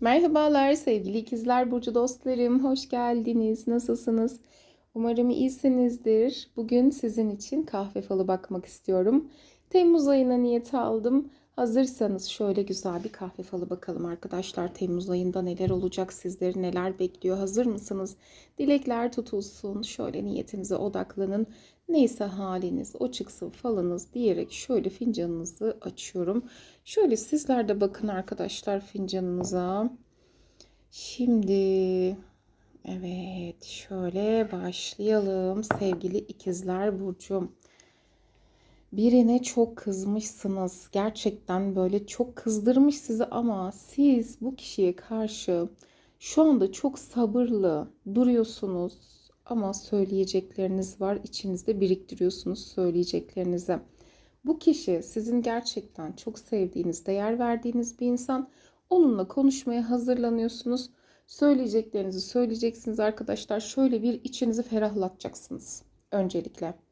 Merhabalar sevgili ikizler burcu dostlarım. Hoş geldiniz. Nasılsınız? Umarım iyisinizdir. Bugün sizin için kahve falı bakmak istiyorum. Temmuz ayına niyet aldım. Hazırsanız şöyle güzel bir kahve falı bakalım arkadaşlar. Temmuz ayında neler olacak sizleri neler bekliyor? Hazır mısınız? Dilekler tutulsun. Şöyle niyetinize odaklanın. Neyse haliniz o çıksın falınız diyerek şöyle fincanınızı açıyorum. Şöyle sizler de bakın arkadaşlar fincanınıza. Şimdi evet şöyle başlayalım sevgili ikizler burcum. Birine çok kızmışsınız. Gerçekten böyle çok kızdırmış sizi ama siz bu kişiye karşı şu anda çok sabırlı duruyorsunuz ama söyleyecekleriniz var. İçinizde biriktiriyorsunuz söyleyeceklerinizi. Bu kişi sizin gerçekten çok sevdiğiniz, değer verdiğiniz bir insan. Onunla konuşmaya hazırlanıyorsunuz. Söyleyeceklerinizi söyleyeceksiniz arkadaşlar. Şöyle bir içinizi ferahlatacaksınız öncelikle.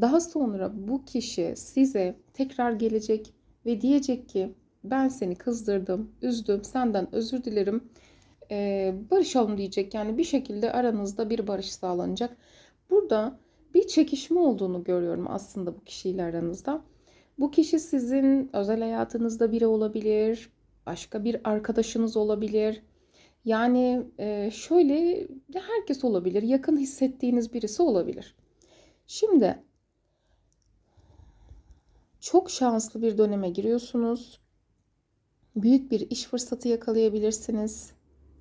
Daha sonra bu kişi size tekrar gelecek ve diyecek ki ben seni kızdırdım, üzdüm, senden özür dilerim. Ee, barışalım diyecek. Yani bir şekilde aranızda bir barış sağlanacak. Burada bir çekişme olduğunu görüyorum aslında bu kişiyle aranızda. Bu kişi sizin özel hayatınızda biri olabilir, başka bir arkadaşınız olabilir. Yani şöyle herkes olabilir, yakın hissettiğiniz birisi olabilir. Şimdi çok şanslı bir döneme giriyorsunuz. Büyük bir iş fırsatı yakalayabilirsiniz.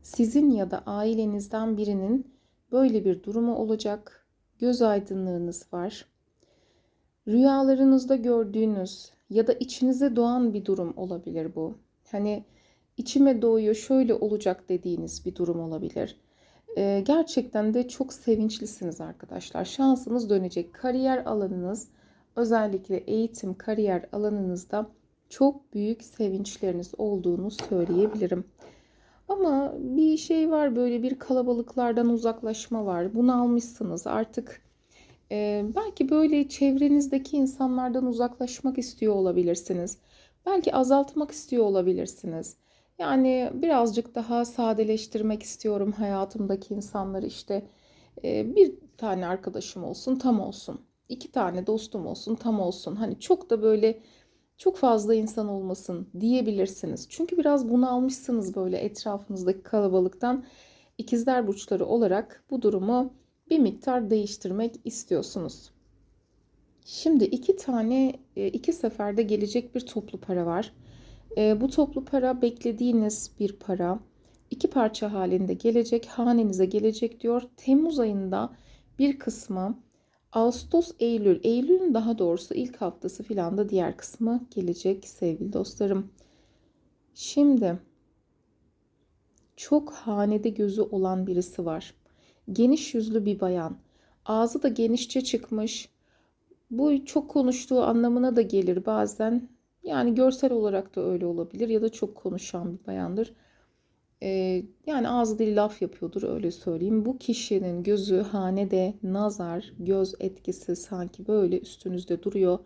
Sizin ya da ailenizden birinin böyle bir durumu olacak. Göz aydınlığınız var. Rüyalarınızda gördüğünüz ya da içinize doğan bir durum olabilir bu. Hani içime doğuyor şöyle olacak dediğiniz bir durum olabilir. Ee, gerçekten de çok sevinçlisiniz arkadaşlar. Şansınız dönecek. Kariyer alanınız özellikle eğitim, kariyer alanınızda çok büyük sevinçleriniz olduğunu söyleyebilirim. Ama bir şey var böyle bir kalabalıklardan uzaklaşma var. Bunu almışsınız artık e, belki böyle çevrenizdeki insanlardan uzaklaşmak istiyor olabilirsiniz. Belki azaltmak istiyor olabilirsiniz. Yani birazcık daha sadeleştirmek istiyorum hayatımdaki insanları işte e, bir tane arkadaşım olsun tam olsun iki tane dostum olsun tam olsun. Hani çok da böyle çok fazla insan olmasın diyebilirsiniz. Çünkü biraz bunu almışsınız böyle etrafınızdaki kalabalıktan. İkizler burçları olarak bu durumu bir miktar değiştirmek istiyorsunuz. Şimdi iki tane e, iki seferde gelecek bir toplu para var. E, bu toplu para beklediğiniz bir para. İki parça halinde gelecek, hanenize gelecek diyor. Temmuz ayında bir kısmı Ağustos, Eylül, Eylül'ün daha doğrusu ilk haftası filan da diğer kısmı gelecek sevgili dostlarım. Şimdi çok hanede gözü olan birisi var. Geniş yüzlü bir bayan. Ağzı da genişçe çıkmış. Bu çok konuştuğu anlamına da gelir bazen. Yani görsel olarak da öyle olabilir ya da çok konuşan bir bayandır. Ee, yani ağzı dili laf yapıyordur öyle söyleyeyim. Bu kişinin gözü hanede nazar, göz etkisi sanki böyle üstünüzde duruyor.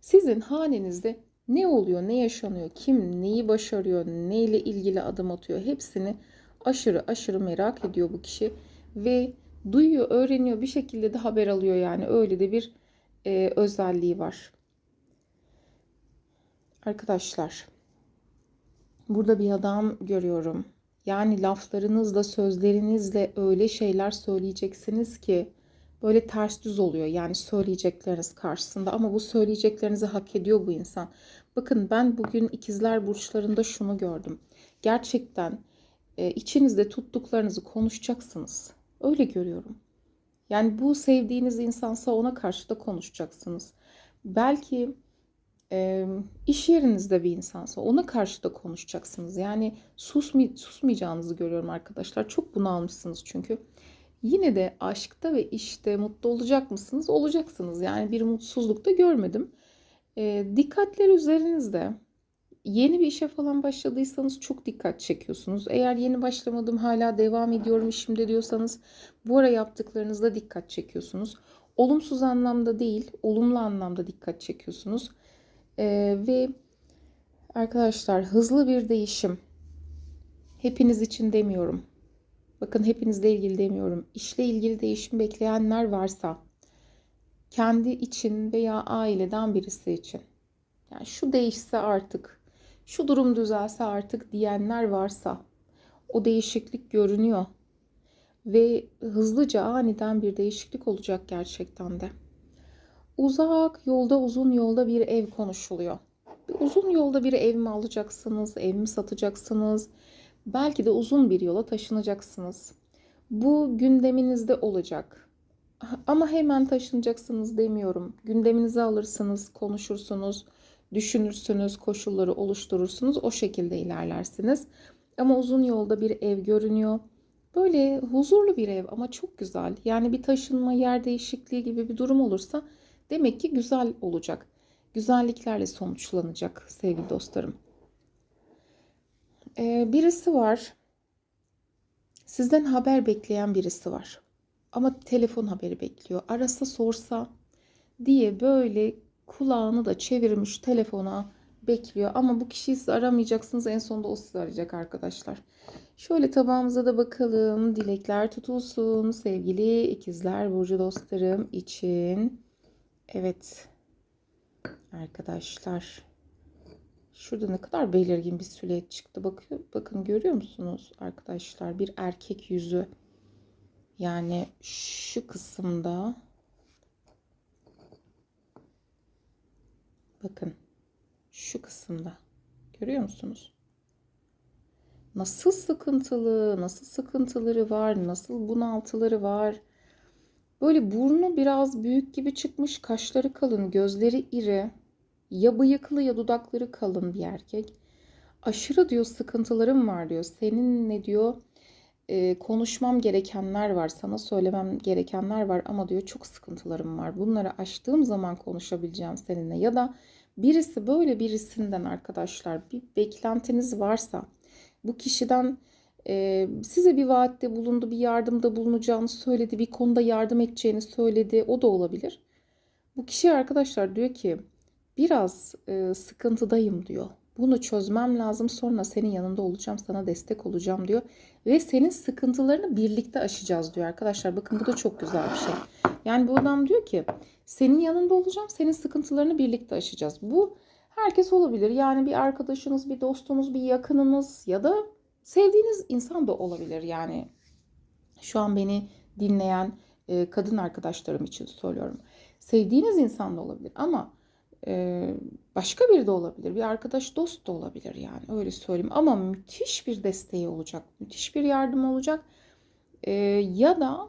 Sizin hanenizde ne oluyor, ne yaşanıyor, kim neyi başarıyor, neyle ilgili adım atıyor hepsini aşırı aşırı merak ediyor bu kişi. Ve duyuyor, öğreniyor bir şekilde de haber alıyor yani öyle de bir e, özelliği var. Arkadaşlar burada bir adam görüyorum yani laflarınızla, sözlerinizle öyle şeyler söyleyeceksiniz ki böyle ters düz oluyor. Yani söyleyecekleriniz karşısında ama bu söyleyeceklerinizi hak ediyor bu insan. Bakın ben bugün ikizler burçlarında şunu gördüm. Gerçekten e, içinizde tuttuklarınızı konuşacaksınız. Öyle görüyorum. Yani bu sevdiğiniz insansa ona karşı da konuşacaksınız. Belki e, iş yerinizde bir insansa ona karşı da konuşacaksınız. Yani susmay susmayacağınızı görüyorum arkadaşlar. Çok bunalmışsınız çünkü. Yine de aşkta ve işte mutlu olacak mısınız? Olacaksınız. Yani bir mutsuzluk da görmedim. E, dikkatler üzerinizde. Yeni bir işe falan başladıysanız çok dikkat çekiyorsunuz. Eğer yeni başlamadım hala devam ediyorum işimde diyorsanız bu ara yaptıklarınızda dikkat çekiyorsunuz. Olumsuz anlamda değil, olumlu anlamda dikkat çekiyorsunuz. Ee, ve arkadaşlar hızlı bir değişim. Hepiniz için demiyorum. Bakın hepinizle ilgili demiyorum. İşle ilgili değişim bekleyenler varsa kendi için veya aileden birisi için. Yani şu değişse artık, şu durum düzelse artık diyenler varsa o değişiklik görünüyor ve hızlıca aniden bir değişiklik olacak gerçekten de. Uzak yolda uzun yolda bir ev konuşuluyor. Uzun yolda bir ev mi alacaksınız, ev mi satacaksınız? Belki de uzun bir yola taşınacaksınız. Bu gündeminizde olacak. Ama hemen taşınacaksınız demiyorum. Gündeminize alırsınız, konuşursunuz, düşünürsünüz, koşulları oluşturursunuz. O şekilde ilerlersiniz. Ama uzun yolda bir ev görünüyor. Böyle huzurlu bir ev ama çok güzel. Yani bir taşınma, yer değişikliği gibi bir durum olursa demek ki güzel olacak. Güzelliklerle sonuçlanacak sevgili dostlarım. Ee, birisi var. Sizden haber bekleyen birisi var. Ama telefon haberi bekliyor. Arasa sorsa diye böyle kulağını da çevirmiş telefona bekliyor. Ama bu kişiyi siz aramayacaksınız. En sonunda o sizi arayacak arkadaşlar. Şöyle tabağımıza da bakalım. Dilekler tutulsun sevgili ikizler burcu dostlarım için. Evet. Arkadaşlar. Şurada ne kadar belirgin bir silüet çıktı. Bakın, bakın görüyor musunuz arkadaşlar? Bir erkek yüzü. Yani şu kısımda bakın şu kısımda görüyor musunuz? Nasıl sıkıntılı, nasıl sıkıntıları var, nasıl bunaltıları var. Böyle burnu biraz büyük gibi çıkmış, kaşları kalın, gözleri iri. Ya bıyıklı ya dudakları kalın bir erkek. Aşırı diyor sıkıntılarım var diyor. Senin ne diyor? e, konuşmam gerekenler var, sana söylemem gerekenler var ama diyor çok sıkıntılarım var. Bunları aştığım zaman konuşabileceğim seninle ya da birisi böyle birisinden arkadaşlar bir beklentiniz varsa bu kişiden size bir vaatte bulundu, bir yardımda bulunacağını söyledi, bir konuda yardım edeceğini söyledi. O da olabilir. Bu kişi arkadaşlar diyor ki biraz sıkıntıdayım diyor. Bunu çözmem lazım. Sonra senin yanında olacağım, sana destek olacağım diyor. Ve senin sıkıntılarını birlikte aşacağız diyor arkadaşlar. Bakın bu da çok güzel bir şey. Yani bu adam diyor ki senin yanında olacağım, senin sıkıntılarını birlikte aşacağız. Bu herkes olabilir. Yani bir arkadaşınız, bir dostunuz, bir yakınınız ya da sevdiğiniz insan da olabilir. Yani şu an beni dinleyen e, kadın arkadaşlarım için söylüyorum. Sevdiğiniz insan da olabilir ama e, başka biri de olabilir. Bir arkadaş dost da olabilir yani öyle söyleyeyim. Ama müthiş bir desteği olacak. Müthiş bir yardım olacak. E, ya da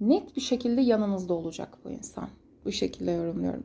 net bir şekilde yanınızda olacak bu insan. Bu şekilde yorumluyorum.